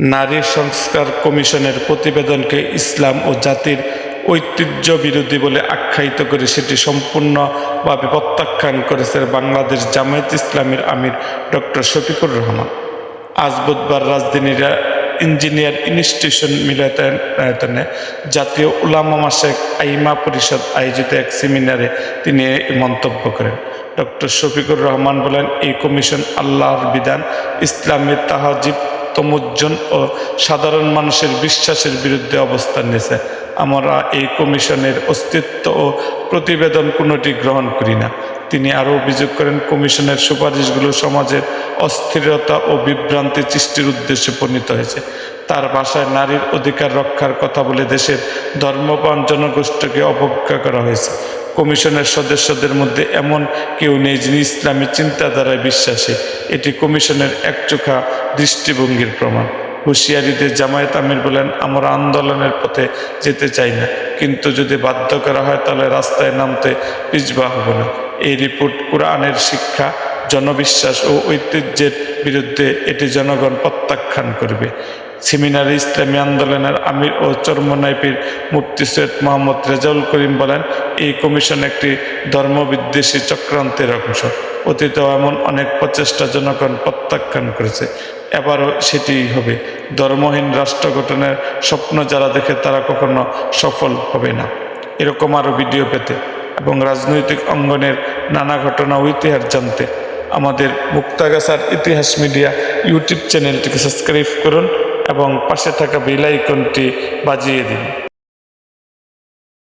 নারী সংস্কার কমিশনের প্রতিবেদনকে ইসলাম ও জাতির ঐতিহ্য বিরোধী বলে আখ্যায়িত করে সেটি সম্পূর্ণভাবে প্রত্যাখ্যান করেছে বাংলাদেশ জামায়াত ইসলামের আমির ডক্টর শফিকুর রহমান। আজ বুধবার রাজধানীর ইঞ্জিনিয়ার ইনস্টিটিউশন মিলনায়তনে জাতীয় উলামা মাসেক আইমা পরিষদ আয়োজিত এক সেমিনারে তিনি মন্তব্য করেন। ডক্টর শফিকুর রহমান বলেন, এই কমিশন আল্লাহর বিধান, ইসলামের তাহাজিব তমুজ্জন ও সাধারণ মানুষের বিশ্বাসের বিরুদ্ধে অবস্থান নিয়েছে। আমরা এই কমিশনের অস্তিত্ব ও প্রতিবেদন কোনোটি গ্রহণ করি না। তিনি আরও অভিযোগ করেন, কমিশনের সুপারিশগুলো সমাজের অস্থিরতা ও বিভ্রান্তি সৃষ্টির উদ্দেশ্যে পরিণত হয়েছে। তার ভাষায় নারীর অধিকার রক্ষার কথা বলে দেশের ধর্মপ্রাণ জনগোষ্ঠীকে অবজ্ঞা করা হয়েছে। কমিশনের সদস্যদের মধ্যে এমন কেউ নেই যিনি ইসলামী চিন্তাধারায় বিশ্বাসী। এটি কমিশনের একচোখা দৃষ্টিভঙ্গির প্রমাণ। হুঁশিয়ারিতে জামায়াত আমির বলেন, আমরা আন্দোলনের পথে যেতে চাই না। কিন্তু যদি বাধ্য করা হয়, তাহলে রাস্তায় নামতে পিছবা হব না। এই রিপোর্ট কোরআনের শিক্ষা, জনবিশ্বাস ও ঐতিহ্যের বিরুদ্ধে এটি জনগণ প্রত্যাখ্যান করবে। সেমিনারে ইসলামী আন্দোলনের আমির ও চরমনাইপির মুফতি সৈয়দ মোহাম্মদ রেজাউল করিম বলেন, এই কমিশন একটি ধর্মবিদ্বেষী চক্রান্তের অংশ। অতীতেও এমন অনেক প্রচেষ্টা জনগণ প্রত্যাখ্যান করেছে। এবারও সেটিই হবে। ধর্মহীন রাষ্ট্র গঠনের স্বপ্ন যারা দেখে তারা কখনো সফল হবে না। এরকম আরও ভিডিও পেতে এবং রাজনৈতিক অঙ্গনের নানা ঘটনা ও ইতিহাস জানতে আমাদের মুক্তাগাছার ইতিহাস মিডিয়া ইউটিউব চ্যানেলটিকে সাবস্ক্রাইব করুন। এবং পাশে থাকা বিলাই কোনটি বাজিয়ে দিন।